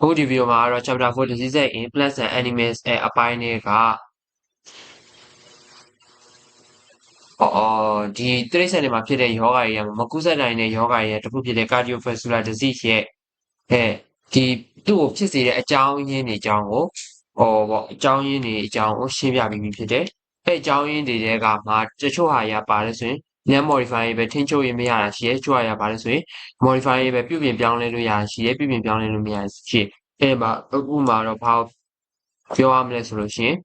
အခုဒီဗီဒီယိုမှာကတော့ chapter 4 diseases in plants and animals အဲအပိုင်းတွေကအော်ဒီတိရစ္ဆာန်တွေမှာဖြစ်တဲ့ယောဂတွေရမကူးစက်နိုင်တဲ့ယောဂတွေရတစ်ခုဖြစ်တဲ့ cardiovascular disease ရဲ့အဲဒီသူ့ကိုဖြစ်စေတဲ့အကြောင်းရင်းတွေအကြောင်းကိုဟောပေါ့အကြောင်းရင်းတွေအကြောင်းကိုရှင်းပြပြီးပြီဖြစ်တယ်အဲအကြောင်းရင်းတွေတဲကမှတချို့ဟာရပါတယ်ဆိုရင် ည modify ပဲထိန်းချုပ်ရင်မရတာရှိရဲချို့ရပါတယ်ဆိုရင် modify ပဲပြုပြင်ပြောင်းလဲလို့ရရှိရဲပြုပြင်ပြောင်းလဲလို့မရရှိအဲမှာအခုမှတော့ဘာပြောရမလဲဆိုလို့ရှိရင်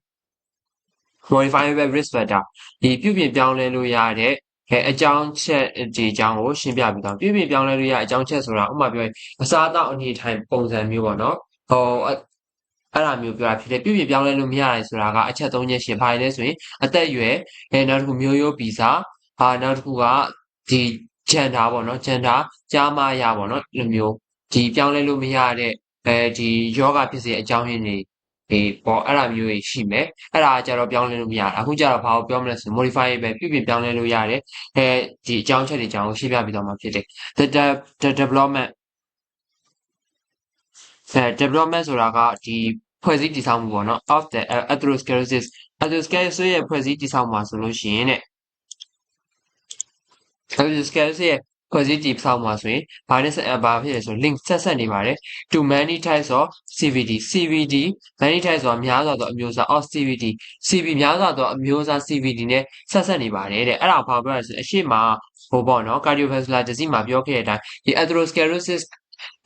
modifiable risk factor ဒီပြုပြင်ပြောင်းလဲလို့ရတဲ့အဲအကြောင်းချက်ဒီအကြောင်းကိုရှင်းပြပြီးတော့ပြုပြင်ပြောင်းလဲလို့ရအကြောင်းချက်ဆိုတာဥပမာပြောရင်အစားအသောက်အနေထိုင်ပုံစံမျိုးပေါ့နော်ဟောအဲ့ဒါမျိုးပြောတာဖြစ်တယ်ပြုပြင်ပြောင်းလဲလို့မရရဆိုတာကအချက်၃ချက်ရှင်ပါတယ်ဆိုရင်အသက်အရွယ်အဲနောက်တစ်ခုမျိုးရိုးဗီဇ ဟာနောက်တစ်ခုကဒီဂျန်တာပေါ့နော်ဂျန်တာကြားမရပေါ့နော်ဒီလိုမျိုးဒီပြောင်းလဲလို့မရတဲ့အဲဒီယောဂဖြစ်စေအကြောင်းရင်းတွေဒီပေါ့အဲ့ဒါမျိုးတွေရှိမယ်အဲ့ဒါကြတော့ပြောင်းလဲလို့မရဘူးအခုကြတော့ဘာကိုပြောမလဲဆို modify ပဲပြုပြင်ပြောင်းလဲလို့ရတယ်အဲဒီအကြောင်းချက်တွေအကြောင်းကိုရှင်းပြပြီးတော့မှာဖြစ်တယ် the the development အဲ development ဆိုတာကဒီဖွဲ့စည်းတည်ဆောက်မှုပေါ့နော် of the atherosclerosis atherosclerosis ရဲ့ဖွဲ့စည်းတည်ဆောက်မှာဆိုလို့ရှိရင်တဲ့ atherosclerosis ရဲ့ဖွဲ့စည်းတည်ဆောက်မှာဆိုရင်ဘာနဲ့ဘာဖြစ်လဲဆို link ဆက်ဆက်နေပါတယ် to many types of CVD CVD many types ဆိုတာများစွာသောအမျိုးအစား of CVD CV များစွာသောအမျိုးအစား CVD နဲ့ဆက်ဆက်နေပါတယ်တဲ့အဲ့ဒါဘာပြောရလဲဆိုအရှိမဟိုပေါ့နော် cardiovascular disease မှာပြောခဲ့တဲ့အတိုင်းဒီ atherosclerosis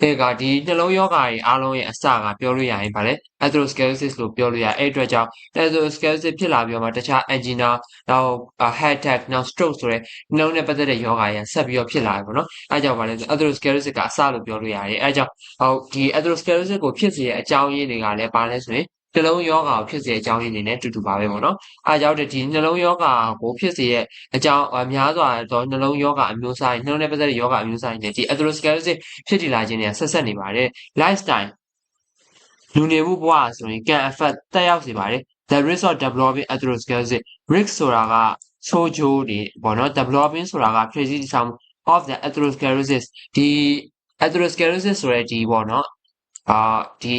တဲ့ကဒီနှလုံးယောဂါတွေအားလုံးရဲ့အစကပြောလို့ရရင်ဗာလေ atherosclerosis လို့ပြောလို့ရအဲ့အတွက်ကြောင့် atherosclerosis ဖြစ်လာပြီးတော့မှတခြား angina နောက် heart attack နောက် stroke ဆိုတဲ့နှလုံးနဲ့ပတ်သက်တဲ့ယောဂါတွေဆက်ပြီးတော့ဖြစ်လာတယ်ပေါ့နော်အဲ့ကြောင့်ဗာလေ atherosclerosis ကအစလို့ပြောလို့ရတယ်အဲ့ကြောင့်ဟိုဒီ atherosclerosis ကိုဖြစ်စေတဲ့အကြောင်းရင်းတွေကလည်းပါလဲဆိုရင် နှလုံးယောဂါကိုဖြစ်စေတဲ့အကြောင်းရင်းတွေနဲ့တူတူပါပဲပေါ့နော်။အားကြောင့်ဒီနှလုံးယောဂါကိုဖြစ်စေတဲ့အကြောင်းအများစွာသောနှလုံးယောဂါအမျိုးအစားနှလုံးနဲ့ပတ်သက်တဲ့ယောဂါအမျိုးအစားတွေနဲ့ဒီ atherosclerosis ဖြစ်တည်လာခြင်းတွေကဆက်ဆက်နေပါတယ်။ lifestyle လူနေမှုဘဝဆိုရင် can affect တက်ရောက်စေပါတယ်။ the risk of developing atherosclerosis risk ဆိုတာကဆိုးကျိုးတွေပေါ့နော် developing ဆိုတာကဖြည့်ဆည်းတည်ဆောက်မှု of the atherosclerosis ဒီ atherosclerosis ဆိုတဲ့ဒီပေါ့နော်အာဒီ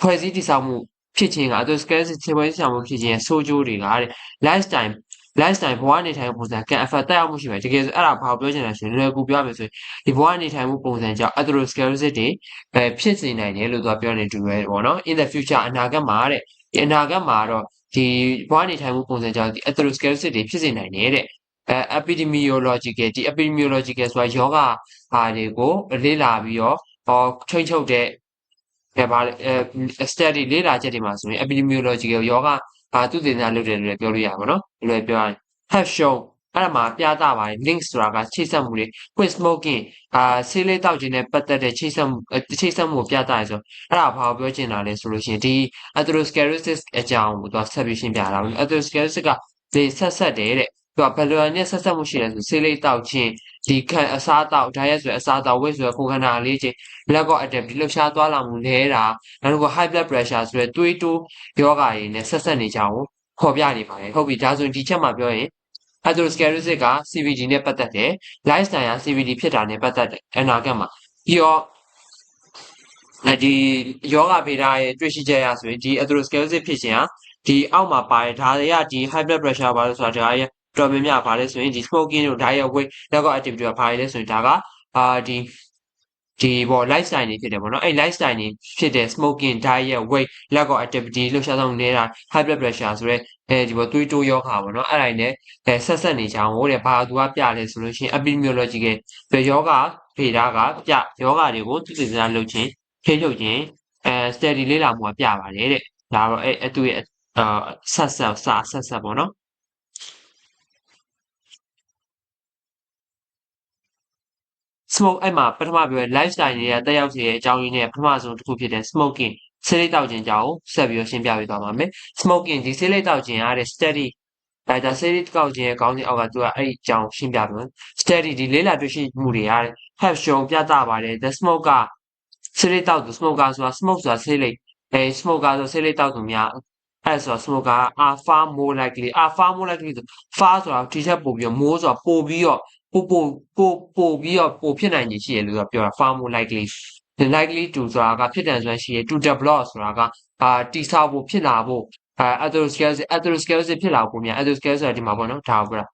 ဖွဲ့စည်းတည်ဆောက်မှုဖြစ်ခြင်းက atherosclerosis ခြေဖွဲ့တည်ဆောက်မှုဖြစ်ခြင်းရဲ့ဆိုးကျိုးတွေကတဲ့ lifestyle lifestyle ဘဝနေထိုင်မှုပုံစံ can affect တက်ရောက်မှုရှိမယ်တကယ်ဆိုအဲ့ဒါဘာပြောချင်လဲဆိုရင်လွယ်ကူပြောရမယ်ဆိုရင်ဒီဘဝနေထိုင်မှုပုံစံကြောင့် atherosclerosis တွေအဲဖြစ်စေနိုင်တယ်လို့သူကပြောနေတူပဲပေါ့နော် in the future အနာဂတ်မှာတဲ့ဒီအနာဂတ်မှာတော့ဒီဘဝနေထိုင်မှုပုံစံကြောင့်ဒီ atherosclerosis တွေဖြစ်စေနိုင်တယ်တဲ့အဲ epidemiological ဒီ epidemiological ဆိုတာယောဂဟာတွေကိုလေ့လာပြီးတော့ဟောထိန်းချုပ်တဲ့ အဲဗာအဲ study လေ့လာချက်တွေမှာဆိုရင် epidemiological ယောဂအာသူသေနာလုပ်တယ်လို့လည်းပြောလို့ရပါတော့။လွယ်ပြောရရင် have shown အဲ့ဒါမှာပြသပါတယ် link ဆိုတာကချိတ်ဆက်မှုတွေ quit smoking အာဆေးလေးတောက်ခြင်းနဲ့ပတ်သက်တဲ့ချိတ်ဆက်မှုချိတ်ဆက်မှုကိုပြသရဆိုအဲ့ဒါဘာကိုပြောချင်တာလဲဆိုလို့ရှိရင်ဒီ atherosclerosis အကြောင်းကိုသူဆက်ပြီးရှင်းပြတာ။ atherosclerosis ကဒီဆက်ဆက်တယ်တဲ့ သူကဘယ်လိုနဲ့ဆက်ဆက်မှုရှိလဲဆိုဆေးလေးတောက်ခြင်းဒီခံအစားတောက် diet ဆိုအစားတောက် weight ဆိုကိုယ်ခန္ဓာလေးချင်း lack of activity လှုပ်ရှားသွားလာမှုလဲတာနောက်တစ်ခု high blood pressure ဆိုတဲ့သွေးတိုးယောဂါတွေနဲ့ဆက်ဆက်နေကြအောင်ဖော်ပြနေပါတယ်ဟုတ်ပြီဒါဆိုရင်ဒီချက်မှာပြောရင် atherosclerosis က CVD နဲ့ပတ်သက်တယ် lifestyle က CVD ဖြစ်တာနဲ့ပတ်သက်တယ်အနာဂတ်မှာပြီးတော့ဒီယောဂဗေဒရဲ့တွေ့ရှိချက်ရဆိုရင်ဒီ atherosclerosis ဖြစ်ခြင်းဟာဒီအောက်မှာပါတယ်ဒါတွေကဒီ high blood pressure ပါလို့ဆိုတာဒါရဲ့ တော်များများပါတယ်ဆိုရင်ဒီ smoking တို့ diet weight နောက် activity ကပါတယ်လဲဆိုရင်ဒါကအာဒီဒီပေါ့ lifestyle နေဖြစ်တယ်ပေါ့နော်အဲ့ lifestyle နေဖြစ်တဲ့ smoking diet weight lack of activity လှုပ်ရှားဆောင်နေတာ high blood pressure ဆိုရဲအဲဒီပေါ့သွေးတိုးယောဂါပေါ့နော်အဲ့ဒါနဲ့အဲဆက်ဆက်နေကြအောင်ဟိုတဲ့ဘာသူကပြလဲဆိုလို့ရှိရင် epidemiological ဘယ်ယောဂဖေတာကပြယောဂတွေကိုသူသိစရာလုပ်ခြင်းထိထုတ်ခြင်းအဲ study လေးလာမှုကပြပါတယ်တဲ့ဒါတော့အဲသူ့ရဲ့အာဆက်ဆက်စာဆက်ဆက်ပေါ့နော် smoke အဲ့မှာပထမပြောရ lifestyle တွေကတက်ရောက်စေတဲ့အကြောင်းရင်းနဲ့ပထမဆုံးတစ်ခုဖြစ်တဲ့ smoking ဆေးလိပ်တောက်ခြင်းကြောင့်ဆက်ပြီးတော့ရှင်းပြပေးသွားပါမယ် smoking ဒီဆေးလိပ်တောက်ခြင်းအားတဲ့ study ဒါဒါဆေးလိပ်တောက်ခြင်းရဲ့ခေါင်းစဉ်အောက်ကသူကအဲ့ဒီအကြောင်းရှင်းပြပေးမယ် study ဒီလေးလာတွေ့ရှိမှုတွေအားတဲ့ have shown ပြသပါတယ် the smoke ကဆေးလိပ်တောက်သူ smoker ဆိုတာ smoke ဆိုတာဆေးလိပ်အဲ smoker ဆိုဆေးလိပ်တောက်သူများအဲ့ဆို smoker are far more likely are far more likely ဆို far ဆိုတာဒီချက်ပို့ပြီးတော့ more ဆိုတာပို့ပြီးတော့ ပိုပိုပိုပိုပြီးတော့ပိုဖြစ်နိုင်ခြင်းရှိရလို့ပြောတာ far more likely likely to ဆိုတာကဖြစ်တန်စွမ်းရှိရ to develop ဆိုတာကအာတိဆောက်ဖို့ဖြစ်လာဖို့အာ atherosclerosis atherosclerosis ဖြစ်လာဖို့များ atherosclerosis ဆိုတာဒီမှာပေါ့နော်ဒါကိုပြောတာ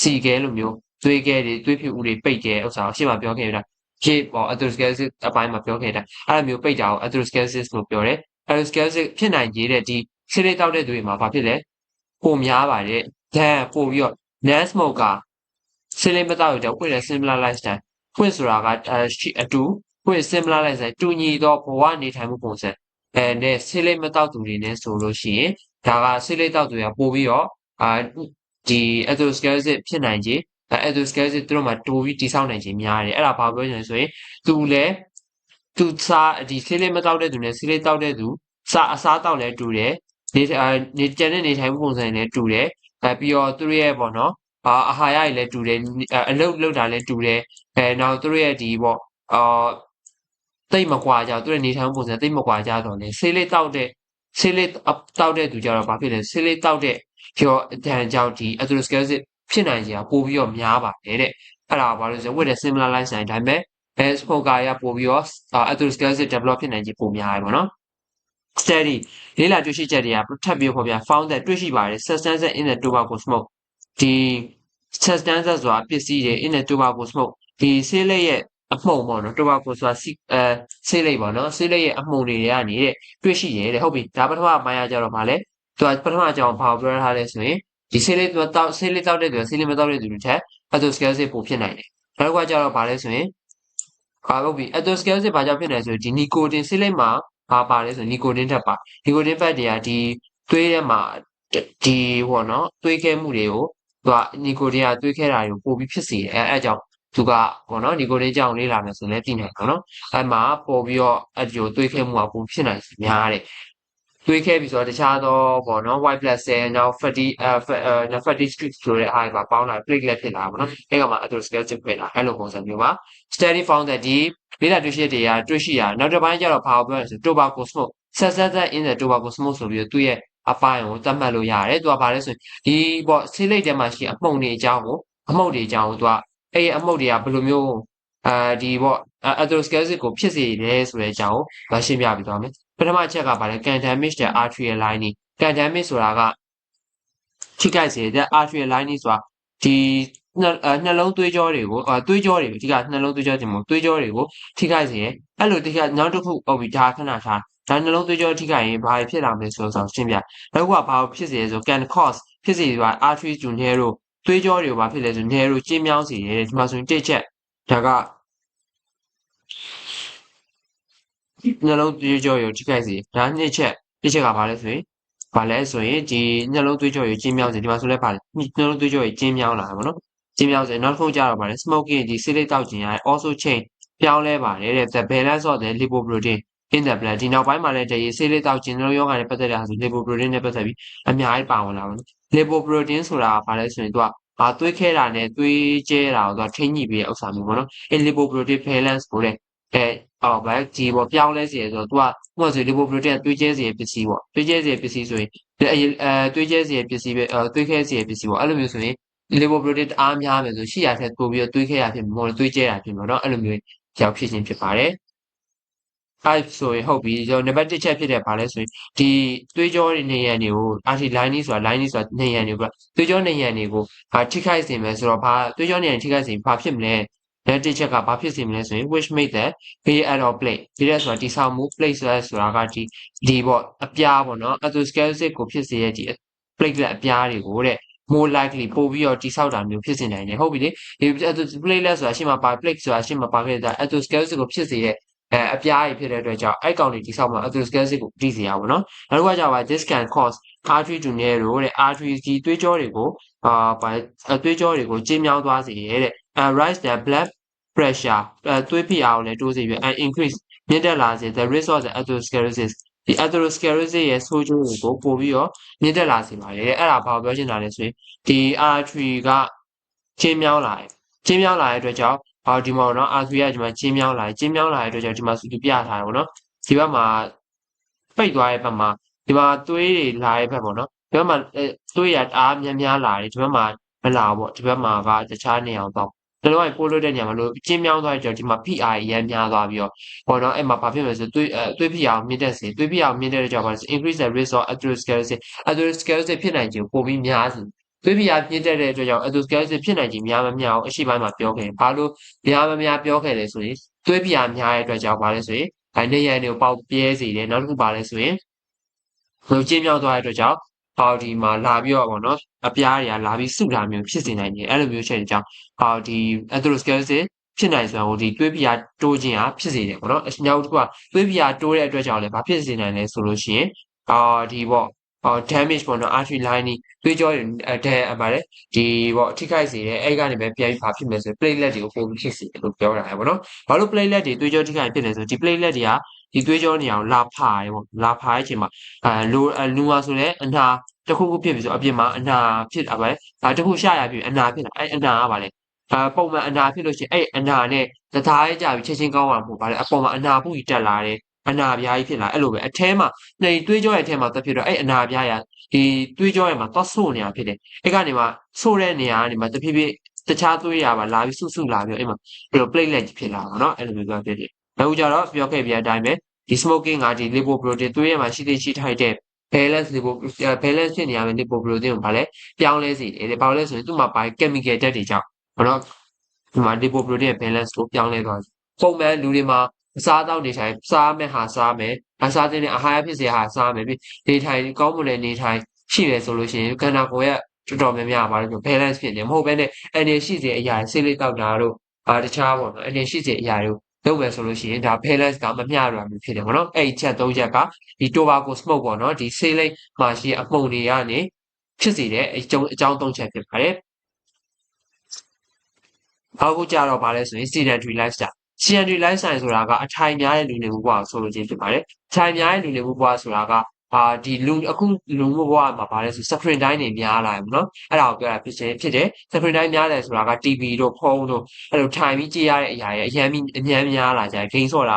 စီခဲလိုမျိုးသွေးခဲတွေသွေးဖြူဦးတွေပိတ်ခဲဥစ္စာကိုရှေ့မှာပြောခဲ့တာရေပေါ့ atherosclerosis အပိုင်းမှာပြောခဲ့တာအဲ့လိုမျိုးပိတ်တာကို atherosclerosis လို့ပြောတယ် atherosclerosis ဖြစ်နိုင်ရတဲ့ဒီဆေးလေးတောက်တဲ့သူတွေမှာဘာဖြစ်လဲပုံများပါတယ်ဒဏ်ပို့ပြီးတော့ non smoker ဆေးလေးမတောက်ရတဲ့ with a similar lifestyle with ဆိုတာကအတူ with similar lifestyle တူညီသောဘဝနေထိုင်မှုပုံစံအဲနဲ့ဆေးလေးမတောက်သူတွေနဲ့ဆိုလို့ရှိရင်ဒါကဆေးလေးတောက်သူတွေကပို့ပြီးတော့အာဒီ atherosclerosis ဖြစ်နိုင်ခြင်း atherosclerosis သူတို့မှာတိုးပြီးတိဆောက်နိုင်ခြင်းများတယ်အဲ့ဒါဘာပြောချင်လဲဆိုရင်သူလည်းသူစားဒီဆေးလေးမတောက်တဲ့သူနဲ့ဆေးလေးတောက်တဲ့သူစားအစားတောက်လည်းတူတယ်နေနေကျန်တဲ့နေထိုင်မှုပုံစံလည်းတူတယ်အဲပြီးတော့သူတို့ရဲ့ပေါ့နော် အာအာဟာရတွေလည်းတူတယ်အလုပ်လုပ်တာလည်းတူတယ်အဲနောက်သူတို့ရဲ့ဒီပေါ့အာတိတ်မကွာကြသူတို့နေထိုင်မှုပုံစံတိတ်မကွာကြတော့လေဆေးလေးတောက်တဲ့ဆေးလေးတောက်တဲ့သူကြတော့ဘာဖြစ်လဲဆေးလေးတောက်တဲ့ကျော်အတန်ကြောင့်ဒီ atherosclerosis ဖြစ်နိုင်ခြေပို့ပြီးတော့များပါတယ်တဲ့အဲ့ဒါဘာလို့လဲဆိုတော့ with a similar lifestyle ဒါပေမဲ့ as smoker ရပို့ပြီးတော့ atherosclerosis develop ဖြစ်နိုင်ခြေပိုများတယ်ပေါ့နော် study လေးလာတွေ့ရှိချက်တွေကထပ်ပြီးဖော်ပြ found that တွေ့ရှိပါတယ် substances in the tobacco smoke ဒီ substances ဆိုတာပစ္စည်းတွေ in the tobacco smoke ဒီဆေးလိပ်ရဲ့အမှုန်ပေါ့နော် tobacco ဆိုတာအဲဆေးလိပ်ပေါ့နော်ဆေးလိပ်ရဲ့အမှုန်တွေကနေတွေ့ရှိရဲတဲ့ဟုတ်ပြီဒါပထမပိုင်းကကြတော့ဗာလဲသူကပထမအကြောင်းဘာပြောထားလဲဆိုရင်ဒီဆေးလေးသူတောက်ဆေးလေးတောက်တဲ့သူဆေးလေးမတောက်တဲ့သူတွေထက် atherosclerosis ပိုဖြစ်နိုင်တယ်နောက်တစ်ခါကျတော့ဗာလဲဆိုရင်ဟာဟုတ်ပြီ atherosclerosis ဘာကြောင့်ဖြစ်နေလဲဆိုရင်ဒီ nicotine ဆေးလိပ်မှာဘာပါလဲဆိုနီကိုတင်းထက်ပါနီကိုတင်းဖက်တွေကဒီသွေးထဲမှာဒီဟောနော်သွေးခဲမှုတွေကို သူကနီကိုတင်းကသွေးခဲတာတွေကိုပို့ပြီးဖြစ်စေတယ်အဲအဲကြောင့်သူကပေါ့နော်နီကိုတင်းကြောင့်လေးလာမယ်ဆိုလည်းသိနိုင်တယ်နော်အဲမှာပို့ပြီးတော့အဲ့ဒီကိုသွေးခဲမှုကပိုဖြစ်နိုင်များတယ်သွေးခဲပြီဆိုတော့တခြားသောပေါ့နော် white blood cell နောက် fatty အဲ fatty streak ဆိုတဲ့အားပါပေါင်းလာ platelet ဖြစ်လာပါတော့အဲ့ကမှာ atherosclerosis ဖြစ်လာအဲ့လိုပုံစံမျိုးပါ study found that ဒီလေ့လာတွေ့ရှိတွေကတွေ့ရှိရနောက်တစ်ပိုင်းကျတော့ဘာကိုပြောလဲဆို tobacco smoke ဆက်ဆက်သက် in the tobacco smoke ဆိုပြီးတော့သူ့ရဲ့ အပိုင်းကိုသတ်မှတ်လို့ရတယ်သူကဘာလဲဆိုရင်ဒီပေါ့ဆေးလိပ်ထဲမှာရှိအမှုန့်တွေအကြောင်းကိုအမှုန့်တွေအကြောင်းကိုသူကအဲ့ဒီအမှုန့်တွေကဘယ်လိုမျိုးအာဒီပေါ့ atherosclerosis ကိုဖြစ်စေတယ်ဆိုတဲ့အကြောင်းကိုရှင်းပြပြီးသွားမယ်ပထမအချက်ကဘာလဲ contaminate the arterial lining contaminate ဆိုတာကထိခိုက်စေတဲ့ arterial lining ဆိုတာဒီနှလုံးသွေးကြောတွေကိုသွေးကြောတွေကိုအဓိကနှလုံးသွေးကြောတင်မို့သွေးကြောတွေကိုထိခိုက်စေတယ်အဲ့လိုတိကျနောက်တစ်ခုဟုတ်ပြီဒါခဏထား ဒါနှလုံးသွေးကြောထိခိုက်ရင်ဘာဖြစ်လာမလဲဆိုတော့ရှင်းပြနောက်ကဘာဖြစ်စေလဲဆို can cause ဖြစ်စေပါ artery to narrow သွေးကြောတွေကိုဘာဖြစ်လဲဆို narrow ကျဉ်းမြောင်းစေတယ်ဒီမှာဆိုရင်တစ်ချက်ဒါကနှလုံးသွေးကြောကိုထိခိုက်စေဒါနှစ်ချက်တစ်ချက်ကဘာလဲဆိုရင်ဘာလဲဆိုရင်ဒီနှလုံးသွေးကြောကိုကျဉ်းမြောင်းစေဒီမှာဆိုလဲဘာလဲနှလုံးသွေးကြောကိုကျဉ်းမြောင်းလာတာပေါ့နော်ကျင်းပြောင်းစေနောက်တစ်ခုကြတော့ပါတယ် smoking ဒီဆေးလိပ်တောက်ခြင်းရ also change ပြောင်းလဲပါတယ်တဲ့ the balance of the lipoprotein in the blood ဒီနောက်ပိုင်းမှာလည်းတည်းဆေးလိပ်တောက်ခြင်းတို့ယောဂနဲ့ပတ်သက်တဲ့ဟာဆို lipoprotein နဲ့ပတ်သက်ပြီးအများကြီးပါဝင်လာပါဘူး lipoprotein ဆိုတာကဘာလဲဆိုရင်သူကဘာသွေးခဲတာနဲ့သွေးကျဲတာကိုသူကထိန်းညှိပေးတဲ့ဥစ္စာမျိုးပေါ့နော်အဲ lipoprotein balance ကိုတဲ့အဲအော်ဗက်ဒီပေါ့ပြောင်းလဲစီရဆိုတော့ तू ကဥပမာဆို lipoprotein သွေးကျဲစီရပစ္စည်းပေါ့သွေးကျဲစီရပစ္စည်းဆိုရင်အဲသွေးကျဲစီရပစ္စည်းပဲအဲသွေးခဲစီရပစ္စည်းပေါ့အဲ့လိုမျိုးဆိုရင် lipoprotein တအားများမယ်ဆိုရှိရထက်ပိုပြီးတော့တွေးခဲ့ရဖြစ်မှာမဟုတ်သွေးကျဲတာဖြစ်မှာเนาะအဲ့လိုမျိုးရောက်ဖြစ်ခြင်းဖြစ်ပါတယ် အဲ့ဆိုရင်ဟုတ်ပြီကျွန်တော်နံပါတ်1ချက်ဖြစ်တဲ့ဘာလဲဆိုရင်ဒီသွေးကြောနေရန်တွေကို artery line ဆိုတာ line ဆိုတာနေရန်တွေပြသွေးကြောနေရန်တွေကိုဘာထိခိုက်စေမယ်ဆိုတော့ဘာသွေးကြောနေရန်ထိခိုက်စေဘာဖြစ်မလဲလက်တစ်ချက်ကဘာဖြစ်စေမလဲဆိုရင် which make the failure of plate ဒီရက်ဆိုတာတိဆောက်မှု plate ဆိုတာဆိုတာကဒီဒီပေါ့အပြားပေါ့နော် atherosclerosis ကိုဖြစ်စေတဲ့ဒီ platelet အပြားတွေကိုတဲ့ more likely ပို့ပြီးတော့တိဆောက်တာမျိုးဖြစ်စေနိုင်တယ်ဟုတ်ပြီလေဒီ platelet ဆိုတာရှေ့မှာပါ plate ဆိုတာရှေ့မှာပါခဲ့တဲ့ atherosclerosis ကိုဖြစ်စေတဲ့ အဲအပြားကြီးဖြစ်တဲ့အတွက်ကြောင့်အဲ့ကောင်တွေတိဆောက်မှာ atherosclerosis ကိုတည်စေရပါတော့နောက်တစ်ခုကကြောင့်ပါ this can cause artery to narrow တဲ့ artery ဒီသွေးကြောတွေကိုအာသွေးကြောတွေကိုကျဉ်းမြောင်းသွားစေရတဲ့ rise the blood pressure သွေးဖိအားကိုလည်းတိုးစေပြီး and increase မြင့်တက်လာစေ the risk of the atherosclerosis ဒီ atherosclerosis ရဲ့ဆိုးကျိုးတွေကိုပို့ပြီးတော့မြင့်တက်လာစေပါတယ်အဲ့ဒါဘာပြောချင်တာလဲဆိုရင်ဒီ artery ကချင်းမြောင်းလာတယ်ချင်းမြောင်းလာတဲ့အတွက်ကြောင့် ဟောဒီမှာတော့ artery ကဒီမှာချင်းမြောင်းလာတယ်ချင်းမြောင်းလာတဲ့အတွက်ကြောင့်ဒီမှာစုပြထားတယ်ပေါ့နော်ဒီဘက်မှာပိတ်သွားတဲ့ဘက်မှာဒီမှာသွေးတွေလာတဲ့ဘက်ပေါ့နော်ဒီဘက်မှာသွေးရအားများများလာတယ်ဒီဘက်မှာမလာဘူးပေါ့ဒီဘက်မှာကတခြားနေအောင်တော့နှလုံးကပိုးလို့တဲ့ညမှာလို့ကျင်းမြောင်းသွားကြတော့ဒီမှာ PR ရမ်းများသွားပြီးတော့ပေါ့နော်အဲ့မှာဘာဖြစ်မလဲဆိုသွေးအဲသွေး PR မြင့်တက်စေသွေး PR မြင့်တက်တဲ့ကြောင့်ဘာလဲဆို increase the risk of atherosclerosis atherosclerosis ဖြစ်နိုင်ခြင်းပိုပြီးများစေ သွေး PR မြင့်တက်တဲ့အတွက်ကြောင့် atherosclerosis ဖြစ်နိုင်ခြင်းများမများအောင်အရှိပိုင်းမှာပြောခဲ့ဘာလို့များမများပြောခဲ့လဲဆိုရင်သွေး PR များတဲ့အတွက်ကြောင့်ဘာလဲဆိုရင်အနေရန်တွေကိုပေါက်ပြဲစေတယ်နောက်တစ်ခုဘာလဲဆိုရင်ဟိုကျင်းမြောင်းသွားတဲ့အတွက်ကြောင့်ဟောဒီမှာလာပြီးတော့ပေါ့နော်အပြားတွေကလာပြီးစုတာမျိုးဖြစ်စေနိုင်တယ်အဲ့လိုမျိုးချက်တွေကြောင့်ဟောဒီ atherosclerosis ဖြစ်နိုင်စွာကိုဒီတွေးပြာတိုးခြင်းဟာဖြစ်စေတယ်ပေါ့နော်အနောက်တစ်ခုကတွေးပြာတိုးတဲ့အတွက်ကြောင့်လည်းဘာဖြစ်စေနိုင်လဲဆိုလို့ရှိရင်အာဒီပေါ့ အော် damage ပေါ့နော် artery lining သွေးကြောတွေအဲဒဏ်ပါတယ်ဒီပေါ့ထိခိုက်စေတယ်အဲ့ကနေပဲပြန်ပြီးဘာဖြစ်မလဲဆို platelet တွေကိုပုံဖြစ်စေတယ်လို့ပြောတာပေါ့နော်ဘာလို့ platelet တွေသွေးကြောထိခိုက်ဖြစ်လဲဆိုဒီ platelet တွေကဒီသွေးကြောနေအောင်လာဖားရပေါ့လာဖားတဲ့အချိန်မှာအဲလိုလူဟာဆိုလည်းအနာတစ်ခုခုဖြစ်ပြီဆိုအပြင်မှာအနာဖြစ်တာပဲဒါတစ်ခုရှာရပြီအနာဖြစ်တာအဲ့အနာကပါလေအဲပုံမှန်အနာဖြစ်လို့ရှိရင်အဲ့အနာနဲ့သသားရေးကြပြီးချက်ချင်းကောင်းမှာမဟုတ်ပါလေအပေါ်မှာအနာပူကြီးတက်လာတယ် အနာပြားကြီးဖြစ်လာအဲ့လိုပဲအထဲမှာနှိမ်သွေးကြောရဲ့အထဲမှာတက်ဖြစ်တော့အဲ့အနာပြားရဒီသွေးကြောရဲ့မှာသွားဆို့နေတာဖြစ်တယ်အဲ့ကနေမှဆို့တဲ့နေရာကနေမှတဖြည်းဖြည်းတခြားသွေးရပါလာပြီးစုစုလာပြီးအဲ့မှာအဲ့လို platelet ဖြစ်လာပါတော့အဲ့လိုမျိုးကဖြစ်တယ်နောက်ကြတော့ပြောခဲ့ပြတဲ့အတိုင်းပဲဒီ smoking ကဒီ lipoprotein သွေးရမှာရှိသေးရှိထိုက်တဲ့ balance တွေပေါ့ balance ဖြစ်နေရမယ် lipoprotein ကိုဗာလဲပြောင်းလဲစေတယ်ဘာလို့လဲဆိုရင်သူ့မှာပါ chemical ဓာတ်တွေကြောင့်ဘာလို့ဒီမှာ lipoprotein ရဲ့ balance ကိုပြောင်းလဲသွားပုံမှန်လူတွေမှာ အစားအသောက်နေထိုင်စားမယ်ဟာစားမယ်အစားသင်းနဲ့အာဟာရဖြစ်စေဟာစားမယ်ပြီးနေထိုင်ကောင်းမွန်တဲ့နေထိုင်ရှိရဆိုလို့ရှိရင်ခန္ဓာကိုယ်ရဲ့တော်တော်များများပါလို့ balance ဖြစ်နေမဟုတ်ဘဲနဲ့အနေရှိစေအရာဆေးလေးတောက်တာတို့အာတခြားပေါ့နော်အနေရှိစေအရာတို့လုပ်မယ်ဆိုလို့ရှိရင်ဒါ balance ကမမျှရမျိုးဖြစ်တယ်ပေါ့နော်အဲ့ဒီချက်၃ချက်ကဒီ tobacco smoke ပေါ့နော်ဒီဆေးလိပ်မှာရှိအမှုန်တွေကနေဖြစ်စေတဲ့အကြောင်းအကြောင်း၃ချက်ဖြစ်ပါတယ်အခုကြတော့ဗာလဲဆိုရင် sedentary lifestyle sedentary lifestyle ဆိုတာကအထိုင်များတဲ့လူနေမှုဘဝဆိုလို့ချင်းဖြစ်ပါတယ်။ထိုင်များတဲ့လူနေမှုဘဝဆိုတာကအာဒီလူအခုလူမှုဘဝမှာဗာလဲဆို screen time တွေများလာတယ်နော်။အဲ့ဒါကိုပြောတာဖြစ်ခြင်းဖြစ်တယ်။ screen time များတယ်ဆိုတာက TV တို့ဖုန်းတို့အဲ့လိုထိုင်ပြီးကြည့်ရတဲ့အရာတွေအများကြီးအများများလာကြတယ်။ဂိမ်းဆော့တာ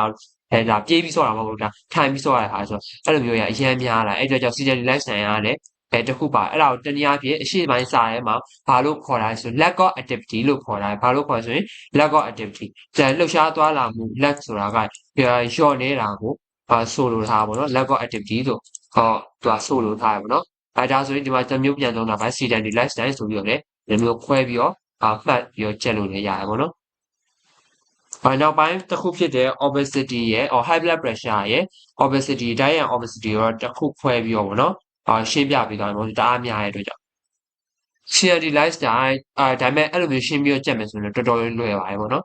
အဲဒါပြေးပြီးဆော့တာမဟုတ်ဘူးဒါထိုင်ပြီးဆော့ရတဲ့ဟာဆိုအဲ့လိုမျိုးရအများများလာအဲ့အတွက်ကြောင့် sedentary lifestyle က လည်းအဲတခုပါအဲ့ဒါကိုတနည်းအားဖြင့်အရှိပိုင်းစာထဲမှာဘာလို့ခေါ်တာလဲဆို lack of activity လို့ခေါ်တာဘာလို့ခေါ်ဆိုရင် lack of activity ကျန်လှုပ်ရှားသွားလာမှု lack ဆိုတာကလျော့နေတာကိုအာဆိုလိုထားပါတော့ lack of activity လို့ဟောသူကဆိုလိုထားရပါတော့အဲဒါဆိုရင်ဒီမှာတစ်မျိုးပြန်သုံးတာပါ sedentary lifestyle ဆိုပြီးတော့လည်းဒီမျိုးခွဲပြီးတော့အာမှတ်ပြီးတော့ချက်လို့လည်းရတယ်ပေါ့နော်ဘာနောက်ပိုင်းတစ်ခုဖြစ်တဲ့ obesity ရဲ့ or high blood pressure ရဲ့ obesity diet and obesity ရောတစ်ခုခွဲပြီးတော့ဗောနော် အာရှင်းပြပေးသွားတယ်ပေါ့တအားများရဲ့အတွက်ကြောင့် CRD lifestyle အာဒါပေမဲ့အဲ့လိုမျိုးရှင်းပြီးတော့ကြက်မယ်ဆိုရင်တော်တော်လေးလွယ်ပါတယ်ပေါ့နော်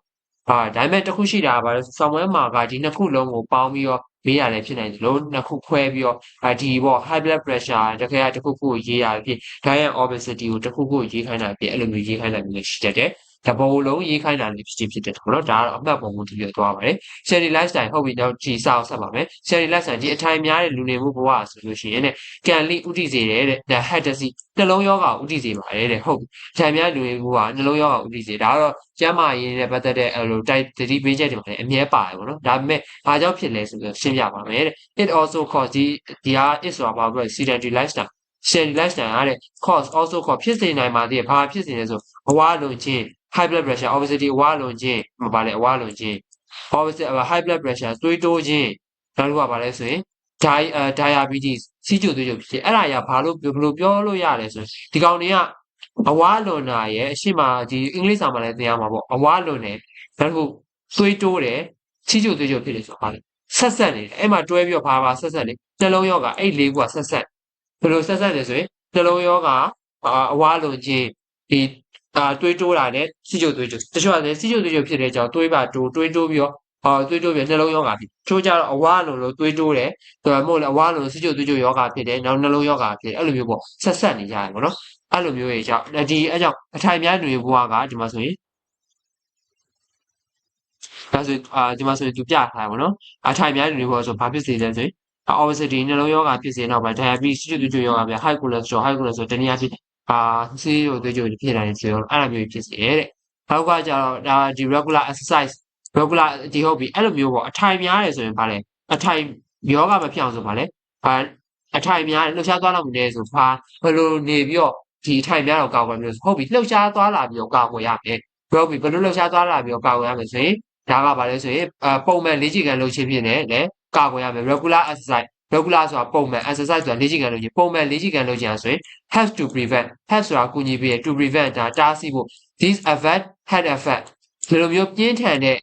အာဒါပေမဲ့တစ်ခုရှိတာကဘာလဲဆောင်းဝဲမှာကဒီနှစ်ခုလုံးကိုပေါင်းပြီးတော့မေးရလည်းဖြစ်နိုင်တယ်လို့နှစ်ခုခွဲပြီးတော့အာဒီပေါ့ high blood pressure တကယ်တစ်ခုခုကိုရေးရဖြစ် diet obesity ကိုတစ်ခုခုရေးခိုင်းတာဖြစ်အဲ့လိုမျိုးရေးခိုင်းတာမျိုးရှိတတ်တယ် တပုံလုံးရေးခိုင်းတာလည်းဖြစ်ဖြစ်တယ်ပေါ့နော်ဒါကတော့အမှတ်ပုံမှုတည်ရသွားပါတယ် share lifestyle ဟုတ်ပြီတော့ဒီစာအောင်ဆက်ပါမယ် share lifestyle ဒီအထိုင်များတဲ့လူနေမှုဘဝဆိုလို့ရှိရင်တဲ့ကံလိဥတည်စေတယ်တဲ့ head disease နှလုံးရောဂါဥတည်စေပါတယ်တဲ့ဟုတ်အထိုင်များလူနေမှုကနှလုံးရောဂါဥတည်စေဒါကတော့ကျန်းမာရေးနဲ့ပတ်သက်တဲ့အဲလိုတိုက်တတိပေးချက်တွေမှာလည်းအမြဲပါတယ်ပေါ့နော်ဒါပေမဲ့ဘာကြောင့်ဖြစ်လဲဆိုပြီးရှင်းပြပါမယ်တဲ့ it also cause ဒီဒီဟာ is ဆိုတာဘာလို့လဲ sedentary lifestyle sedentary lifestyle ရတဲ့ cause also cause ဖြစ်စေနိုင်ပါသေးတယ်ဘာဖြစ်စေလဲဆိုဘဝလုံးချင်း high blood pressure obesity အဝါလွန်ခြင်းမပါလေအဝါလွန်ခြင်း obesity high blood pressure သွေးတိုးခြင်းနောက်တစ်ခုကပါလဲဆိုရင် di diabetes စီးကျူသွေးကျူဖြစ်ခြင်းအဲ့ဒါရဘာလို့ဘယ်လိုပြောလို့ရလဲဆိုဒီကောင်တွေကအဝါလွန်တာရဲ့အရှိမဒီအင်္ဂလိပ်စာမှာလည်းသင်ရမှာပေါ့အဝါလွန်တယ်နောက်တစ်ခုသွေးတိုးတယ်စီးကျူသွေးကျူဖြစ်တယ်ဆိုပါလေဆက်ဆက်နေတယ်အဲ့မှာတွဲပြီးတော့ဘာပါဆက်ဆက်နေနှလုံးရောဂါအဲ့လေးခုကဆက်ဆက်ဘယ်လိုဆက်ဆက်လဲဆိုရင်နှလုံးရောဂါအဝါလွန်ခြင်းဒီ အာတွေးတိုးတာနဲ့စီချိုတွေးချိုတချို့ကလည်းစီချိုတွေးချိုဖြစ်တဲ့ကြောင့်တွေးပါတိုးတွေးတိုးပြီးတော့အာတွေးတိုးပြီးနှလုံးယောဂါဖြစ်ချိုးကြတော့အဝါလုံးလို့တွေးတိုးတယ်ဒါမှမဟုတ်လည်းအဝါလုံးစီချိုတွေးချိုယောဂါဖြစ်တယ်နောက်နှလုံးယောဂါဖြစ်တယ်အဲ့လိုမျိုးပေါ့ဆက်ဆက်နေကြတယ်ပေါ့နော်အဲ့လိုမျိုးတွေကြောင့်ဒီအဲ့ကြောင့်အထိုင်များတွေဘွားကဒီမှာဆိုရင်ဒါဆိုအာဒီမှာဆိုရင်သူပြထားတယ်ပေါ့နော်အထိုင်များတွေဘွားဆိုဘာဖြစ်စေလဲဆိုရင် obesity နှလုံးယောဂါဖြစ်စေနောက်ပိုင်း diabetes စီချိုတွေးချိုယောဂါပြ high cholesterol high cholesterol တနည်းအားဖြင့် အာဆေးရုံသွေးကြိုဖြစ်နိုင်တယ်ဆိုတော့အဲ့လိုမျိုးဖြစ်စေတဲ့နောက်ကကြတော့ဒါဒီ regular exercise regular ဒီဟုတ်ပြီအဲ့လိုမျိုးပေါ့အထိုင်များတယ်ဆိုရင်ဗာလဲအထိုင်ယောဂမဖြစ်အောင်ဆိုဗာလဲဘာအထိုင်များလှုပ်ရှားသွားလာမှုနေဆိုဘာဘယ်လိုနေပြီးတော့ဒီအထိုင်များတော့ကောက်ွယ်မျိုးဟုတ်ပြီလှုပ်ရှားသွားလာပြီးတော့ကောက်ွယ်ရမယ်ပြောပြီးဘယ်လိုလှုပ်ရှားသွားလာပြီးတော့ကာကွယ်ရမယ်ဆိုရင်ဒါကဘာလဲဆိုရင်အပုံမှန်လေ့ကျင့်ခန်းလုပ်ခြင်းဖြစ်နေလေကာကွယ်ရမယ် regular exercise regular ဆိုတာပုံမှန် exercise ဆိုတာလေ့ကျင့်ခန်းလုပ်ခြင်းပုံမှန်လေ့ကျင့်ခန်းလုပ်ခြင်းဆိုရင် have to prevent have ဆိုတာကူညီပေးရ to prevent ဒါတားဆီးဖို့ this effect had effect ဒီလိုမျိုးပြင်းထန်တဲ့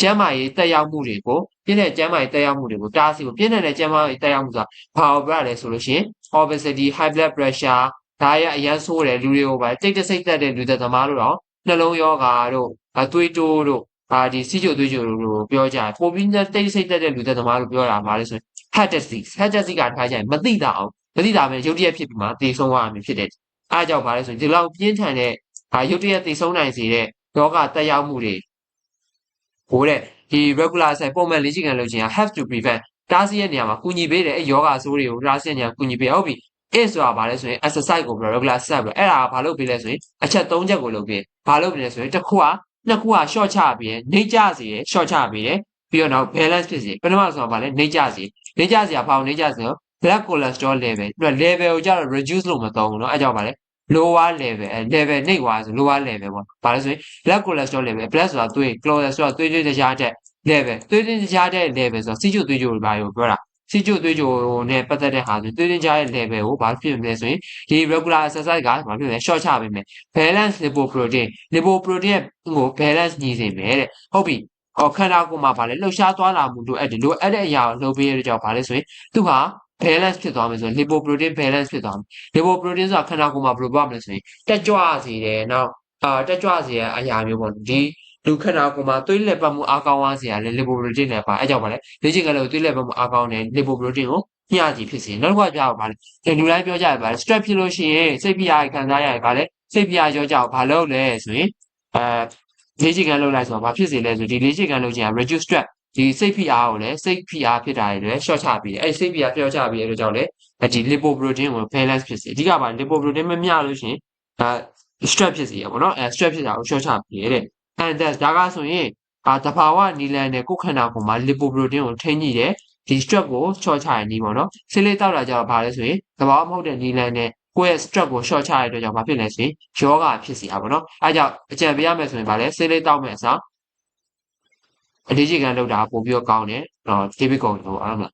ကျန်းမာရေးတက်ရောက်မှုတွေကိုပြင်းတဲ့ကျန်းမာရေးတက်ရောက်မှုတွေကိုတားဆီးဖို့ပြင်းထန်တဲ့ကျန်းမာရေးတက်ရောက်မှုဆိုတာဘာလို့ပြရလဲဆိုလို့ရှိရင် obesity high blood pressure ဒါရအရန်ဆိုးတယ်လူတွေကိုပါတိတ်တဆိတ်တက်တဲ့လူသက်သမားတို့တော့နှလုံးယောဂါတို့အသွေးတိုးတို့ အာဒီစီချိုသွေးချိုတို့ပြောကြတယ်ပိုပြီးတိတ်ဆိတ်တက်တဲ့လူသက်သမားတို့ပြောတာပါလေဆိုရင် heart disease heart disease ကထားကြရင်မသိတာအောင်မသိတာပဲရုတ်တရက်ဖြစ်ပြီးမှသေဆုံးသွားမှာဖြစ်တယ်အားကြောင့်ပါလေဆိုရင်ဒီလောက်ပြင်းထန်တဲ့အာရုတ်တရက်သေဆုံးနိုင်စေတဲ့ယောဂတက်ရောက်မှုတွေဟိုတဲ့ဒီ regular ဆိုင်ပုံမှန်လေ့ကျင့်ခန်းလုပ်ခြင်းက have to prevent တားဆီးရဲ့နေရာမှာကူညီပေးတယ်အဲယောဂဆိုးတွေကိုတားဆီးတဲ့နေရာကူညီပေးဟုတ်ပြီ it ဆိုတာဘာလဲဆိုရင် exercise ကိုပြော regular set ပြောအဲ့ဒါကဘာလုပ်ပေးလဲဆိုရင်အချက်၃ချက်ကိုလုပ်ပေးဘာလုပ်ပေးလဲဆိုရင်တစ်ခုက နှစ်ခုက short ချပေးတယ်နေကြစီရယ် short ချပေးတယ်ပြီးတော့နောက် balance ဖြစ်စေပထမဆိုတာဘာလဲနေကြစီနေကြစီကဘာလို့နေကြစီရော blood cholesterol level သူက level ကိုကြတော့ reduce လို့မသုံးဘူးเนาะအဲကြောင့်ဘာလဲ lower level အဲ level နှိပ်သွားဆို lower level ပေါ့ဘာလဲဆိုရင် blood cholesterol level blood ဆိုတာသွေး cholesterol သွေးသွေးတရားတဲ့ level သွေးသွေးတရားတဲ့ level ဆိုတော့စီးကျုပ်သွေးကျုပ်ဘာကိုပြောတာ စီးကျုပ်သွေးကျုပ်နဲ့ပတ်သက်တဲ့ဟာဆိုသွေးသွင်းကြားရဲ့ level ကိုဘာဖြစ်မလဲဆိုရင်ဒီ regular exercise ကဘာဖြစ်လဲ short ချပေးမယ် balance lipoprotein lipoprotein ကို balance ညီစေမယ်တဲ့ဟုတ်ပြီဟောခန္ဓာကိုယ်မှာဗာလဲလှုပ်ရှားသွားလာမှုလိုအပ်တယ်လိုအပ်တဲ့အရာကိုလုပ်ပေးရတဲ့ကြောင့်ဗာလဲဆိုရင်သူဟာ balance ဖြစ်သွားမယ်ဆိုရင် lipoprotein balance ဖြစ်သွားမယ် lipoprotein ဆိုတာခန္ဓာကိုယ်မှာဘယ်လိုပြောမလဲဆိုရင်တက်ကြွစေတယ်နောက်အာတက်ကြွစေတဲ့အရာမျိုးပေါ့ဒီ လူခန္ဓာကိုယ်မှာသွေးလက်ပတ်မှုအားကောင်းသွားစေရလဲ lipoprotein နဲ့ပါအဲကြောင့်ဗာလဲလေ့ကျင့်ခန်းလို့သွေးလက်ပတ်မှုအားကောင်းတဲ့ lipoprotein ကိုမျှကြည့်ဖြစ်စေနောက်တစ်ခုကပြောပါလေဒီလူတိုင်းပြောကြရပါလေ stress ဖြစ်လို့ရှိရင်စိတ်ပြားခံစားရတယ်ဗာလဲစိတ်ပြားကြောကြောက်ဘာလုပ်လဲဆိုရင်အဲလေ့ကျင့်ခန်းလုပ်လိုက်ဆိုတော့ဘာဖြစ်စေလဲဆိုဒီလေ့ကျင့်ခန်းလုပ်ခြင်းက reduce stress ဒီစိတ်ဖိအားကိုလည်းစိတ်ဖိအားဖြစ်တာတွေလည်း short ချပြီးတယ်အဲ့စိတ်ဖိအား short ချပြီးတဲ့အတွက်ကြောင့်လည်းဒီ lipoprotein ကို balance ဖြစ်စေအဓိကပါ lipoprotein မမျှလို့ရှိရင်အဲ stress ဖြစ်စေရပေါ့နော်အဲ stress ဖြစ်တာကို short ချပြီးတဲ့ and that ဒါကဆိုရင်အာတဘာဝနီလန်နဲ့ကိုယ်ခန္ဓာကိုယ်မှာ lipoprotein ကိုထိန်းညှိတယ်ဒီ stress ကို short ချရနေပေါ့နော်ဆေးလေးတောက်တာကြတော့ဘာလဲဆိုရင်တဘာဝမဟုတ်တဲ့နီလန်နဲ့ကိုယ့်ရဲ့ stress ကို short ချရတဲ့အတွက်ကြောင့်ဘာဖြစ်လဲဆိုရင်ယောဂဖြစ်စီရပါတော့အဲကြောင့်အကြံပေးရမယ်ဆိုရင်ဗာလဲဆေးလေးတောက်မယ်အစားအလေးချိန်ကန်လောက်တာပို့ပြီးတော့ကောင်းတယ်တော့ David ကုန်လို့အားမလား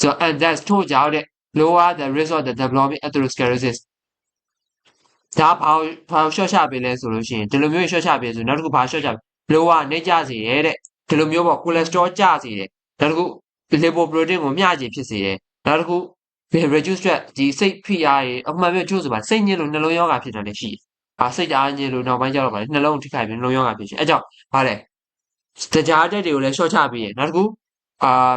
so and that's ထို့ကြောင့်တဲ့ lower the risk of the developing atherosclerosis ဒါဘာဘာ short ချပေးလဲဆိုလို့ရှိရင်ဒီလိုမျိုး short ချပေးဆိုနောက်တစ်ခုဘာ short ချ lower နေကြစေတယ်တဲ့ဒီလိုမျိုးပေါ့ cholesterol ကျစေတယ်နောက်တစ်ခု lipoprotein ကိုမျှချေဖြစ်စေတယ်နောက်တစ်ခု reduce stress ဒီစိတ်ဖိအားတွေအမှန်ပြကျိုးဆိုပါစိတ်ညစ်လို့နှလုံးရောဂါဖြစ်တာလည်းရှိတယ်။အာစိတ်အားညစ်လို့နောက်ပိုင်းကျတော့ပါလေနှလုံးထိခိုက်ပြီးနှလုံးရောဂါဖြစ်ရှင်။အဲကြောင့်ဗါလဲတရားတက်တွေကိုလည်း short ချပြီးရနောက်တစ်ခုအာ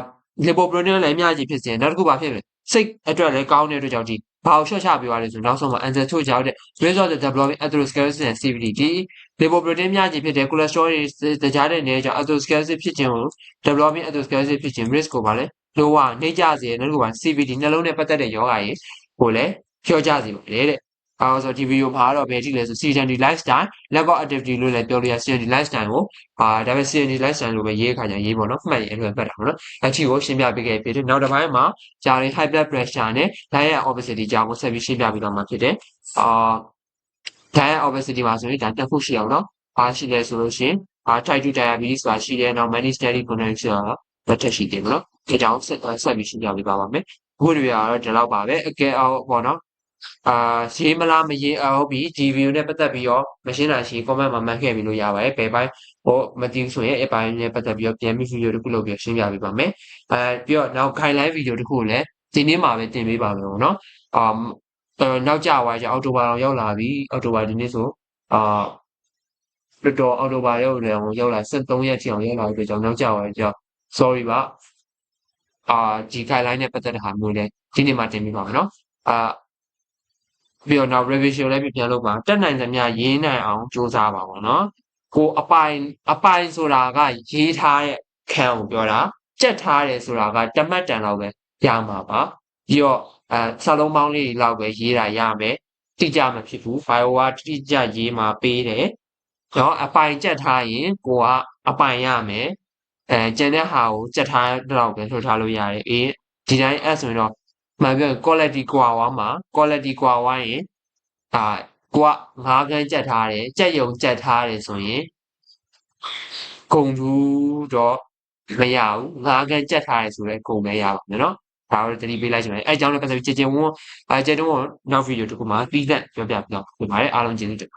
lipoprotein လည်းအများကြီးဖြစ်စေနောက်တစ်ခုဘာဖြစ်လဲစိတ်အတွက်လည်းကောင်းတဲ့အတွက်ကြောင့်ဒီ ဘာကို short ချပြီးသွားလဲဆိုနောက်ဆုံးမှာ answer ထုတ်ကြတဲ့ result of the developing atherosclerosis and CVD ဒီ lipoprotein များကြီးဖြစ်တဲ့ cholesterol တွေတရားတဲ့နေကြောင့် atherosclerosis ဖြစ်ခြင်းကို developing atherosclerosis ဖြစ်ခြင်း risk ကိုပါလဲ lower နေကြစေနောက်တစ်ခုက CVD နှလုံးနဲ့ပတ်သက်တဲ့ယောဂါကြီးကိုလည်းဖြောကြစေပါတယ်တဲ့ အဲဆိုဒီဗီဒီယိုမှာတော့ဘယ်ထိလဲဆို sedentary lifestyle lack of activity လို့လည်းပြောလို့ရ sedentary lifestyle ကိုအာဒါပေမဲ့ sedentary lifestyle လို့ပဲရေးခါကြရေးပေါ့နော်မှတ်ရင်အဲ့လိုပဲမှတ်တာပေါ့နော်အထီကိုရှင်းပြပေးခဲ့ဖြစ်တယ်နောက်တစ်ပိုင်းမှာဂျာရင် high blood pressure နဲ့ diet obesity ကြောင့်ကိုဆက်ပြီးရှင်းပြပေးတော့မှာဖြစ်တယ်အာ diet obesity မှာဆိုရင်ဒါတက်ဖို့ရှိအောင်နော်ဘာရှိလဲဆိုလို့ရှိရင်အာ type 2 diabetes ဆိုတာရှိတယ်နောက် many study connection ဆိုတာတစ်ထက်ရှိတယ်ပေါ့နော်ဒီကြောင့်ဆက်ဆက်ပြီးရှင်းပြပေးပါပါမယ်အခုတွေကတော့ဒီလောက်ပါပဲအကဲအောင်ပေါ့နော် အာရေးမလားမရေးဟုတ်ပြီဒီ view နဲ့ပတ်သက်ပြီးတော့မရှင်းတာရှိ comment မှာမှတ်ခဲ့ပြီးလို့ရပါတယ်ဘယ်ပိုင်းဟိုမသိဘူးဆိုရင်အပိုင်းနဲ့ပတ်သက်ပြီးတော့ပြန်ပြီး video တစ်ခုလုပ်ပြီးရှင်းပြပေးပါမယ်အဲပြီးတော့နောက် guideline video တစ်ခုကိုလည်းဒီနေ့မှာပဲတင်ပေးပါမယ်ပေါ့နော်အာနောက်ကြွားကြအောက်တိုဘာတော့ရောက်လာပြီအောက်တိုဘာဒီနေ့ဆိုအာတော်တော်အောက်တိုဘာရောက်တယ်ရောက်လာ73ရက်ထိအောင်ရောက်လာပြီကြောင့်နောက်ကြွားကြောင့် sorry ပါအာဒီ guideline နဲ့ပတ်သက်တဲ့ဟာမျိုးလည်းဒီနေ့မှာတင်ပေးပါမယ်နော်အာ ပြီးတော့နောက် revision လည်းပြန်လုပ်ပါတက်နိုင်သမျှရေးနိုင်အောင်စူးစမ်းပါပေါ့နော်ကိုအပိုင်အပိုင်ဆိုတာကရေးထားတဲ့ခံကိုပြောတာကြက်ထားတယ်ဆိုတာကတမတ်တန်လောက်ပဲရမှာပါပြီးတော့အဲစာလုံးပေါင်းလေးလောက်ပဲရေးတာရမယ်တိကျမဖြစ်ဘူး bio ကတိကျရေးမှာပေးတယ်နော်အပိုင်ကြက်ထားရင်ကိုကအပိုင်ရမယ်အဲကျန်တဲ့ဟာကိုကြက်ထားတော့ပဲထုတ်ထားလို့ရတယ်အေးဒီတိုင်းအဲ့ဆိုရင်တော့ မှန်ပြော quality ကွာဝါမှာ quality ကွာဝါရင်အာကိုကငါးခန်းကြက်ထားတယ်ကြက်ယုံကြက်ထားတယ်ဆိုရင်ဂုံထူးတော့မရဘူးငါးကန်ကြက်ထားရဲဆိုတော့ဂုံပဲရပါမယ်နော်ဒါတော့တတိပေးလိုက်ချင်ပါတယ်အဲအကြောင်းလည်းပတ်သက်ပြီးကြည်ကျင်ဝန်းအဲကြည်တုံးနောက်ဗီဒီယိုတစ်ခုမှာပြီးသက်ပြောပြပြတော့ပြန်ပါတယ်အားလုံးကျေးဇူးတင်